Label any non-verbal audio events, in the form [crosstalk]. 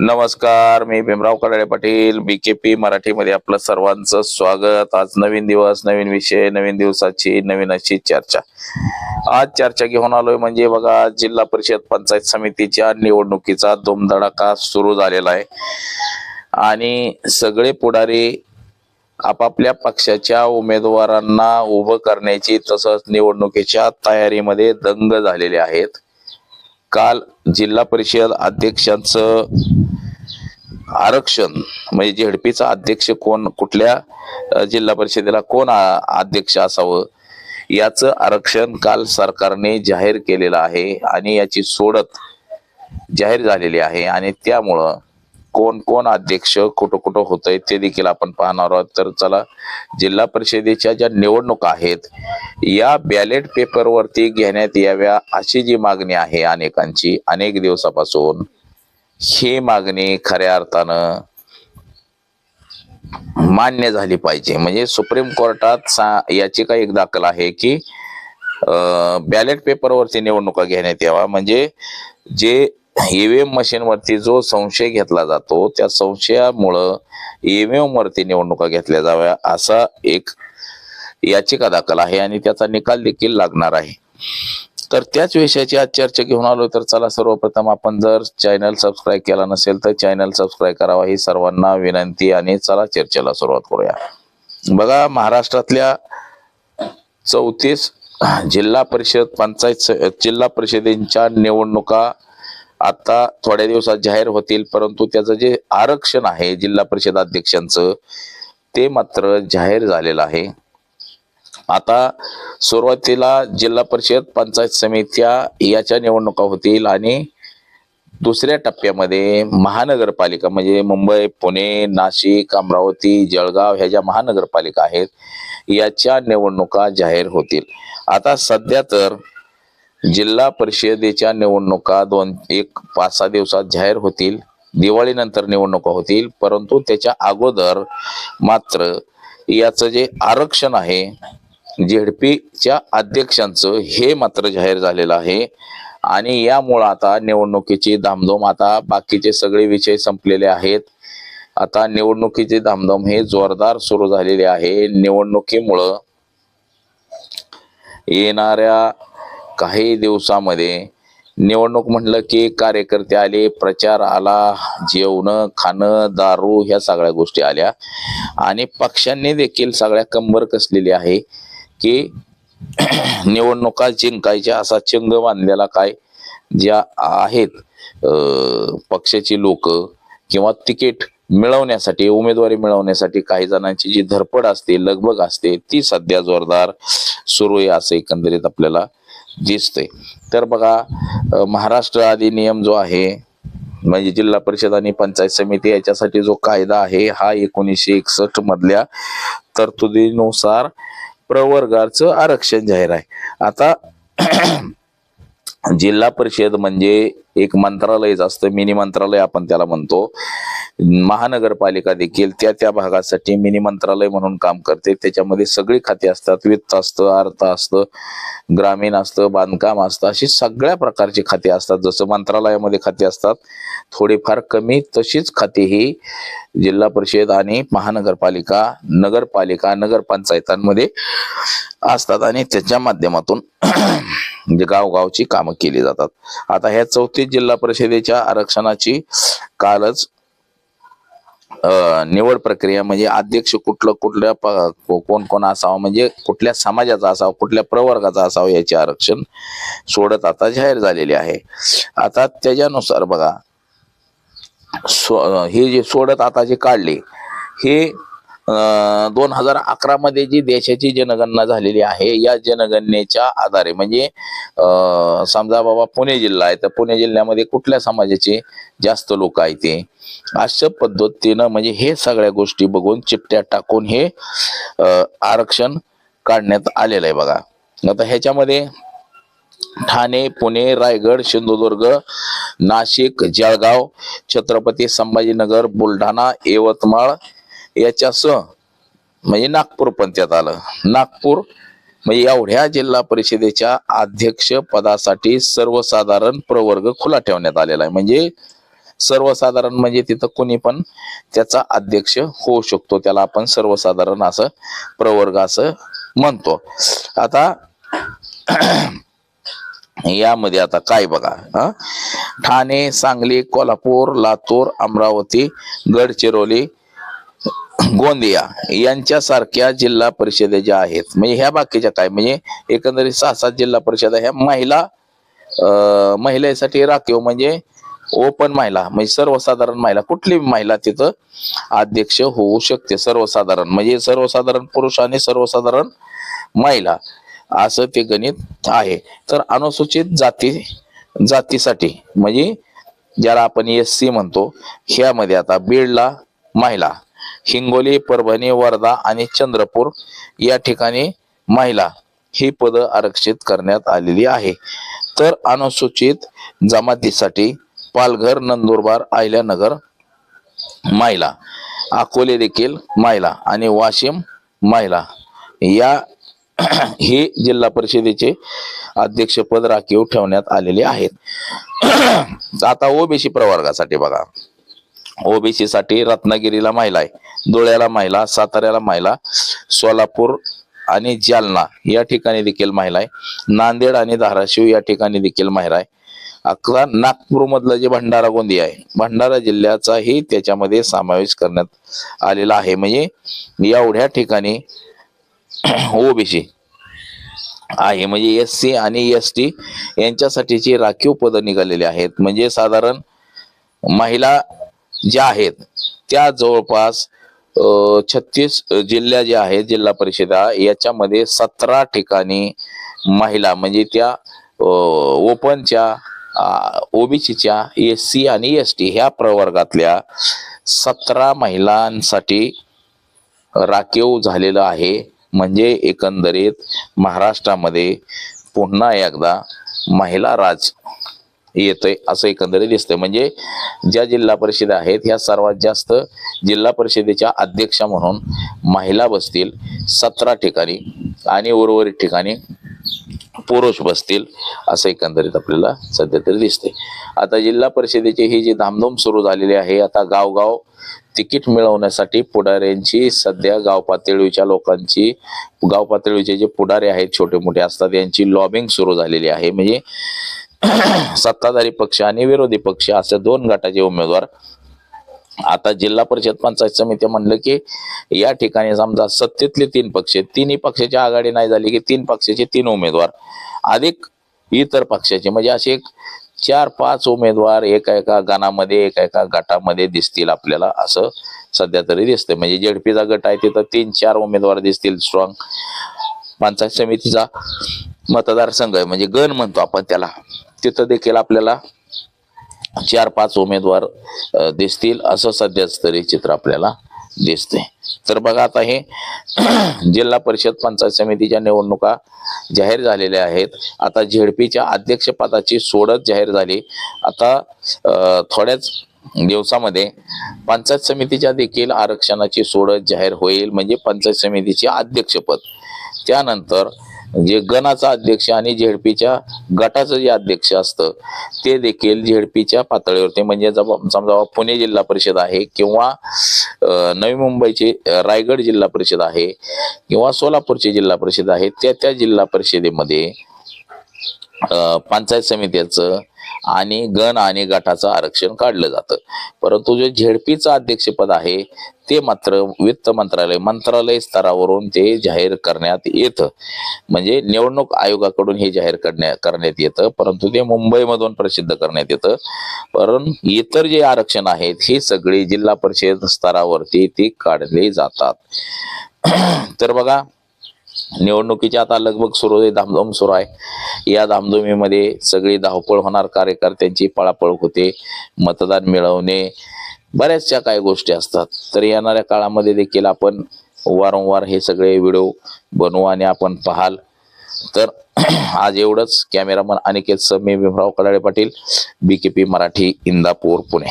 नमस्कार मी Bhimrao Kadale Patil B K P मराठीमध्ये आपलं सर्वांचं स्वागत. आज नवीन दिवस नवीन विषय नवीन दिवसाची नवीन अशी चर्चा. आज चर्चा घेऊन आलोय म्हणजे बघा जिल्हा परिषद पंचायत समितीच्या निवडणुकीचा धुमधडाका सुरू झालेला आहे. आणि सगळे पुढारी आपापल्या पक्षाच्या उमेदवारांना उभं करण्याची तसंच निवडणुकीच्या तयारीमध्ये दंग झालेले आहेत. काल जिल्हा परिषद अध्यक्षांचं आरक्षण म्हणजे झेडपीचा अध्यक्ष कोण कुठल्या जिल्हा परिषदेला कोण आ- अध्यक्ष असावं याचं आरक्षण काल सरकारने जाहीर केलेलं आहे आणि याची सोडत जाहीर झालेली आहे आणि त्यामुळं कोण कोण अध्यक्ष कुठं कुठं होतंय ते देखील आपण पाहणार आहोत. तर चला जिल्हा परिषदेच्या ज्या निवडणुका आहेत या बॅलेट पेपरवरती घेण्यात याव्या अशी जी मागणी आहे अनेकांची अनेक दिवसापासून ही मागणी खऱ्या अर्थानं मान्य झाली पाहिजे. म्हणजे सुप्रीम कोर्टात सा- याचिका एक दाखल आहे की बॅलेट पेपरवरती निवडणुका घेण्यात यावा म्हणजे जे ईव्हीएम मशीनवरती जो संशय घेतला जातो त्या संशयामुळं ईव्हीएम वरती निवडणुका घेतल्या जाव्या असा एक याचिका दाखल आहे आणि त्याचा निकाल देखील लागणार आहे. तर त्याच विषयाची आज चर्चा घेऊन आलो तर चला सर्वप्रथम आपण जर चॅनल सबस्क्राईब केला नसेल तर चॅनल सबस्क्राईब करावा ही सर्वांना विनंती आणि चला चर्चेला सुरुवात करूया. बघा महाराष्ट्रातल्या चौतीस जिल्हा परिषद पंचायत स- जिल्हा परिषदेच्या निवडणुका आता थोड्या दिवसात जाहीर होतील परंतु त्याचं जे आरक्षण आहे जिल्हा परिषद अध्यक्षांचं ते मात्र जाहीर झालेलं आहे. आता सुरुवातीला जिल्हा परिषद पंचायत समित्या याच्या निवडणुका होतील आणि दुसऱ्या टप्प्यामध्ये महानगरपालिका म्हणजे मुंबई पुणे नाशिक अमरावती जळगाव ह्या ज्या महानगरपालिका आहेत याच्या निवडणुका जाहीर होतील. आता सध्या तर जिल्हा परिषदेच्या निवडणुका दोन एक पाच सहा दिवसात जाहीर होतील. दिवाळीनंतर निवडणुका होतील. परंतु त्याच्या अगोदर मात्र याचं जे आरक्षण आहे झेडपीच्या अध्यक्षांचं हे मात्र जाहीर झालेलं आहे. आणि यामुळं आता निवडणुकीची धामधूम आता बाकीचे सगळे विषय संपलेले आहेत. आता निवडणुकीची धामधूम हे जोरदार सुरू झालेली आहे. निवडणुकीमुळं येणाऱ्या काही दिवसामध्ये निवडणूक म्हटलं की कार्यकर्ते आले प्रचार आला जेवणं खाणं दारू ह्या सगळ्या गोष्टी आल्या. आणि पक्षांनी देखील सगळ्या कंबर कसलेली आहे की [clears throat] निवडणुका जिंकायच्या असा चंग बांधलेला काय ज्या आहेत पक्षाची लोक किंवा तिकीट मिळवण्यासाठी उमेदवारी मिळवण्यासाठी काही जणांची जी धडपड असते लगबग असते ती सध्या जोरदार सुरू आहे असं एकंदरीत आपल्याला दिसतंय. तर बघा महाराष्ट्र अधिनियम जो आहे म्हणजे जिल्हा परिषद आणि पंचायत समिती याच्यासाठी जो कायदा आहे हा एकोणीसशे एकसष्ट मधल्या तरतुदीनुसार प्रवर्गाचं आरक्षण जाहीर आहे. आता [clears throat] जिल्हा परिषद म्हणजे एक मंत्रालयच असतं मिनी मंत्रालय आपण त्याला म्हणतो. महानगरपालिका देखील त्या त्या भागासाठी मिनी मंत्रालय म्हणून काम करते. त्याच्यामध्ये सगळी खाती असतात वित्त असतं अर्थ असतं ग्रामीण असतं बांधकाम असतं अशी सगळ्या प्रकारची खाती असतात. जसं मंत्रालयामध्ये खाती असतात थोडीफार कमी तशीच खाती ही जिल्हा परिषद आणि महानगरपालिका नगरपालिका नगरपंचायतांमध्ये असतात आणि त्याच्या माध्यमातून [clears throat] म्हणजे गावगावची कामं केली जातात. आता ह्या चौथी जिल्हा परिषदेच्या आरक्षणाची कालच अं, निवड प्रक्रिया म्हणजे अध्यक्ष कुठलं कुठल्या प- कोण कोण असावं म्हणजे कुठल्या समाजाचा असावं कुठल्या प्रवर्गाचा असावं याचे आरक्षण सोडत आता जाहीर झालेले आहे. आता त्याच्यानुसार बघा हे जे सोडत आता जे काढले हे दोन हजार अकरा मध्ये जी देशाची जनगणना झालेली आहे या जनगणनेच्या आधारे म्हणजे समजा बाबा पुणे जिल्हा आहे तर पुणे जिल्ह्यामध्ये कुठल्या समाजाचे जास्त लोक आहेत ते? अशा पद्धतीनं म्हणजे हे सगळ्या गोष्टी बघून चिपट्या टाकून हे आरक्षण काढण्यात आलेलं आहे बघा. आता ह्याच्यामध्ये ठाणे पुणे रायगड सिंधुदुर्ग नाशिक जळगाव छत्रपती संभाजीनगर बुलढाणा यवतमाळ याच्यासह म्हणजे नागपूर पण त्यात आलं. नागपूर म्हणजे एवढ्या जिल्हा परिषदेच्या अध्यक्ष पदासाठी सर्वसाधारण प्रवर्ग खुला ठेवण्यात आलेला आहे. म्हणजे सर्वसाधारण म्हणजे तिथं कोणी पण त्याचा अध्यक्ष होऊ शकतो. त्याला आपण सर्वसाधारण असं प्रवर्ग असं म्हणतो. आता [clears throat] यामध्ये आता काय बघा ठाणे सांगली कोल्हापूर लातूर अमरावती गडचिरोली गोंदिया यांच्यासारख्या जिल्हा परिषदे ज्या आहेत म्हणजे ह्या बाकीच्या काय म्हणजे एकंदरीत सहा सात जिल्हा परिषद ह्या महिला महिलेसाठी राखीव म्हणजे ओपन महिला म्हणजे सर्वसाधारण महिला कुठली महिला तिथं अध्यक्ष होऊ शकते सर्वसाधारण म्हणजे सर्वसाधारण पुरुष आणि सर्वसाधारण महिला असं ते गणित आहे. तर अनुसूचित जाती जातीसाठी म्हणजे ज्याला आपण एस सी म्हणतो ह्यामध्ये आता बीडला महिला हिंगोली परभणी वर्धा आणि चंद्रपूर या ठिकाणी महिला ही पद आरक्षित करण्यात आलेली आहे. तर अनुसूचित जमातीसाठी पालघर नंदुरबार अहिल्यानगर महिला अकोले देखील महिला आणि वाशिम महिला या [clears throat] हे जिल्हा परिषदेचे अध्यक्षपद राखीव ठेवण्यात आलेले आहेत. [clears throat] आता ओबीसी प्रवर्गासाठी बघा. ओबीसी साठी रत्नागिरीला महिला आहे धुळ्याला महिला साताऱ्याला महिला सोलापूर आणि जालना या ठिकाणी देखील महिला आहे. नांदेड आणि धाराशिव या ठिकाणी देखील महिला आहे. अकरा नागपूरमधलं जे भंडारा गोंदी आहे भंडारा जिल्ह्याचाही त्याच्यामध्ये समावेश करण्यात आलेला आहे. म्हणजे एवढ्या ठिकाणी [clears throat] ओबीसी आहे. म्हणजे एस सी आणि एस टी यांच्यासाठीची राखीव पदं निघालेली आहेत. म्हणजे साधारण महिला ज्या आहेत त्या जवळपास छत्तीस जिल्ह्या ज्या आहेत जिल्हा परिषदा याच्यामध्ये सतरा ठिकाणी महिला म्हणजे त्या ओपनच्या ओबीसीच्या एस सी आणि एस टी ह्या प्रवर्गातल्या सतरा महिलांसाठी राखीव झालेलं आहे. म्हणजे एकंदरीत महाराष्ट्रामध्ये पुन्हा एकदा महिला राज येतोय असं एकंदरीत दिसतंय. म्हणजे ज्या जिल्हा परिषद आहेत ह्या सर्वात जास्त जिल्हा परिषदेच्या अध्यक्षा म्हणून महिला बसतील सतरा ठिकाणी आणि उर्वरित ठिकाणी पुरुष बसतील असं एकंदरीत आपल्याला सध्या तरी दिसते आता जिल्हा परिषदेची ही जी धामधूम सुरू झालेली आहे आता गावगाव तिकीट मिळवण्यासाठी पुढाऱ्यांची सध्या गाव पातळीच्या लोकांची गाव पातळीचे जे पुढारे आहेत छोटे मोठे असतात यांची लॉबिंग सुरू झालेली आहे. म्हणजे [clears throat] सत्ताधारी पक्ष आणि विरोधी पक्ष असे दोन गटाचे उमेदवार. आता जिल्हा परिषद पंचायत समिती म्हणलं की या ठिकाणी समजा सत्तेतले तीन पक्ष तिन्ही पक्षाची आघाडी नाही झाली की तीन पक्षाचे तीन उमेदवार. अधिक इतर पक्षाचे म्हणजे असे एक चार पाच उमेदवार एका एका गणामध्ये एका एका गटामध्ये दिसतील आपल्याला असं सध्या तरी दिसतंय. म्हणजे जेडपीचा गट आहे तिथं तीन चार उमेदवार दिसतील स्ट्रॉंग पंचायत समितीचा मतदारसंघ आहे म्हणजे गण म्हणतो आपण त्याला. तिथं देखील आपल्याला चार पाच उमेदवार दिसतील असं सध्याच तरी चित्र आपल्याला दिसते तर बघा आता हे [clears throat] जिल्हा परिषद पंचायत समितीच्या निवडणुका जाहीर झालेल्या आहेत. आता झेडपीच्या अध्यक्षपदाची सोडत जाहीर झाली. आता थोड्याच दिवसामध्ये पंचायत समितीच्या देखील आरक्षणाची सोडत जाहीर होईल. म्हणजे पंचायत समितीचे अध्यक्षपद. त्यानंतर जे गणाचा अध्यक्ष आणि झेडपीच्या गटाचं जे अध्यक्ष असतं ते देखील झेडपीच्या पातळीवरती म्हणजे समजा पुणे जिल्हा परिषद आहे किंवा नवी मुंबईची रायगड जिल्हा परिषद आहे किंवा सोलापूरची जिल्हा परिषद आहे त्या त्या जिल्हा परिषदेमध्ये पंचायत समितीचं आणि गण आणि गटाचं आरक्षण काढलं जातं. परंतु जे झेडपीचं अध्यक्षपद आहे ते मात्र वित्त मंत्रालय मंत्रालय स्तरावरून ते जाहीर करण्यात येतं. म्हणजे निवडणूक आयोगाकडून हे जाहीर करण्या करण्यात येतं परंतु ते मुंबईमधून प्रसिद्ध करण्यात येतं. पण इतर जे आरक्षण आहेत हे सगळे जिल्हा परिषद स्तरावरती ते काढले जातात. तर बघा निवडणुकीची आता लगबग सुरू आहे धामधूम सुरू आहे. या धामधुमीमध्ये सगळी धावपळ होणार कार्यकर्त्यांची पळापळ होते मतदान मिळवणे बऱ्याचशा काही गोष्टी असतात. तर येणाऱ्या काळामध्ये देखील आपण वारंवार हे सगळे व्हिडिओ बनवू आणि आपण पाहाल. तर [clears throat] आज एवढंच. Cameraman Aniket Sami Bhimrao Kadale Patil BKP Marathi Indapur Pune.